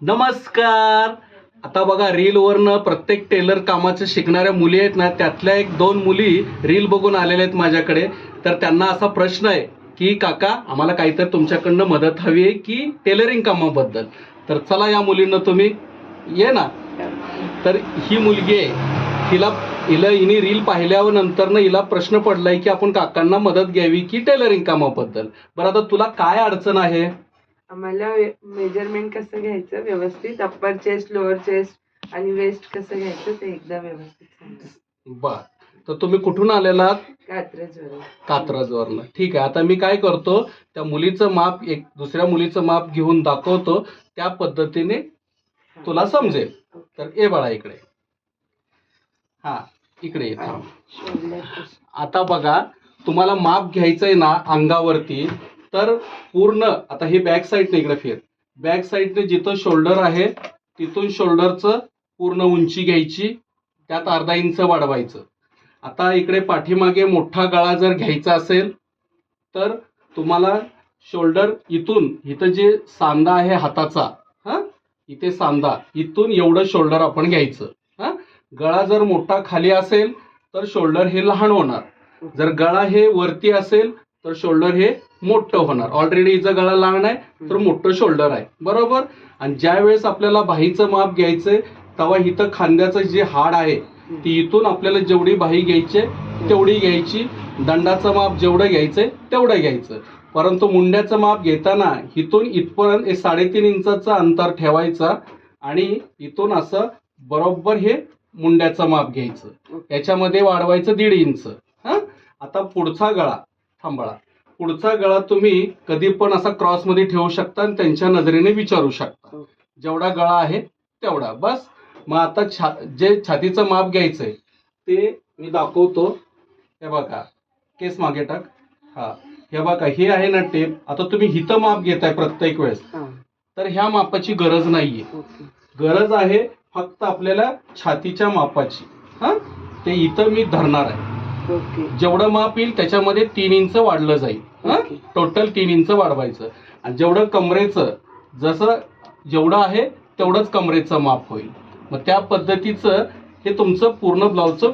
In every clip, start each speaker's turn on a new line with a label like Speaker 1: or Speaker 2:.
Speaker 1: नमस्कार. आता बघा रीलवरनं प्रत्येक टेलर कामाचं शिकणाऱ्या मुली आहेत ना त्यातल्या एक दोन मुली रील बघून आलेल्या आहेत माझ्याकडे. तर त्यांना असा प्रश्न आहे की काका आम्हाला काहीतरी तुमच्याकडनं मदत हवी आहे की टेलरिंग कामाबद्दल? तर चला या मुलींना तुम्ही ये ना. तर ही मुलगी आहे. हिला हिला हिने रील पाहिल्यावर नंतरनं हिला प्रश्न पडलाय की आपण काकांना मदत घ्यावी की टेलरिंग कामाबद्दल? बरं आता तुला काय अडचण आहे?
Speaker 2: आम्हाला मेजरमेंट कसं घ्यायचं? व्यवस्थित अप्पर चेस्ट लोअर चेस्ट आणि वेस्ट कसं घ्यायचं ते एकदा व्यवस्थित सांगा.
Speaker 1: बर. तर तुम्ही कुठून आलेलात
Speaker 2: कात्रजवरून.
Speaker 1: कात्रजवरनं. ठीक आहे. आता मी काय करतो त्या मुलीचं माप एक दुसऱ्या मुलीचं माप घेऊन दाखवतो. त्या पद्धतीने तुला समजेल. तर ए बाळा इकडे. हा इकडे ये थांब. आता बघा तुम्हाला माप घ्यायचंय ना अंगावरती तर पूर्ण आता हे बॅक साईडने इकडे फिर. बॅक साईडने जिथं शोल्डर आहे तिथून शोल्डरचं पूर्ण उंची घ्यायची त्यात अर्धा इंच वाढवायचं. आता इकडे पाठीमागे मोठा गळा जर घ्यायचा असेल तर तुम्हाला शोल्डर इथून इथं जे सांदा आहे हाताचा हा? इथे सांदा इथून एवढं शोल्डर आपण घ्यायचं हां? गळा जर मोठा खाली असेल तर शोल्डर हे लहान होणार. जर गळा हे वरती असेल तर शोल्डर हे मोठं होणार. ऑलरेडी हिचं गळा लहान आहे तर मोठं शोल्डर आहे. बरोबर? आणि ज्या वेळेस आपल्याला बाहीचं माप घ्यायचंय तेव्हा इथं खांद्याचं जे हाड आहे ती इथून आपल्याला जेवढी बाही घ्यायची तेवढी घ्यायची. दंडाचं माप जेवढं घ्यायचंय तेवढं घ्यायचं. परंतु मुंड्याचं माप घेताना इथून इथपर्यंत एक साडेतीन इंचाचं अंतर ठेवायचा आणि इथून असं बरोबर हे मुंड्याचं माप घ्यायचं. याच्यामध्ये वाढवायचं दीड इंच. हा? आता पुढचा गळा थांबळा पुढचा गळा तुम्ही कधी पण असा क्रॉसमध्ये ठेवू शकता आणि त्यांच्या नजरेने विचारू शकता. जेवढा गळा आहे तेवढा. बस. मग आता छा जे छातीचं माप घ्यायचंय ते मी दाखवतो. हे बघा. केस मागे टाक. हा. हे बघा हे आहे ना टेप. आता तुम्ही हिथं माप घेताय प्रत्येक वेळेस.
Speaker 2: हा.
Speaker 1: तर ह्या मापाची गरज नाहीये. गरज आहे फक्त आपल्याला छातीच्या मापाची. हा? ते इथं मी धरणार आहे. जेवढं माप येईल त्याच्यामध्ये तीन इंच वाढलं जाईल. हा. टोटल तीन इंच वाढवायचं. आणि जेवढं कमरेचं जसं जेवढं आहे तेवढंच कमरेचं माप होईल. मग त्या पद्धतीचं हे तुमचं पूर्ण ब्लाऊजचं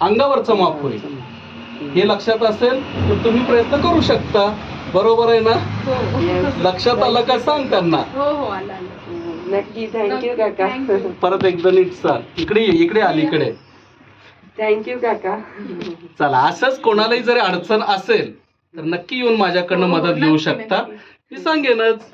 Speaker 1: अंगावरचं माप होईल. हे लक्षात असेल तर तुम्ही प्रयत्न करू शकता. बरोबर आहे ना?
Speaker 2: Yes.
Speaker 1: लक्षात आलं का सांग त्यांना.
Speaker 3: हो हो
Speaker 2: नक्की थँक्यू काका.
Speaker 1: परत एकदा नीट सांग. इकडे इकडे अलीकडे
Speaker 2: थँक्यू काका.
Speaker 1: चला असंच कोणालाही जरी अडचण असेल तर नक्की येऊन माझ्याकडनं
Speaker 3: हो, हो,
Speaker 1: मदत घेऊ शकता. मी सांगेनच.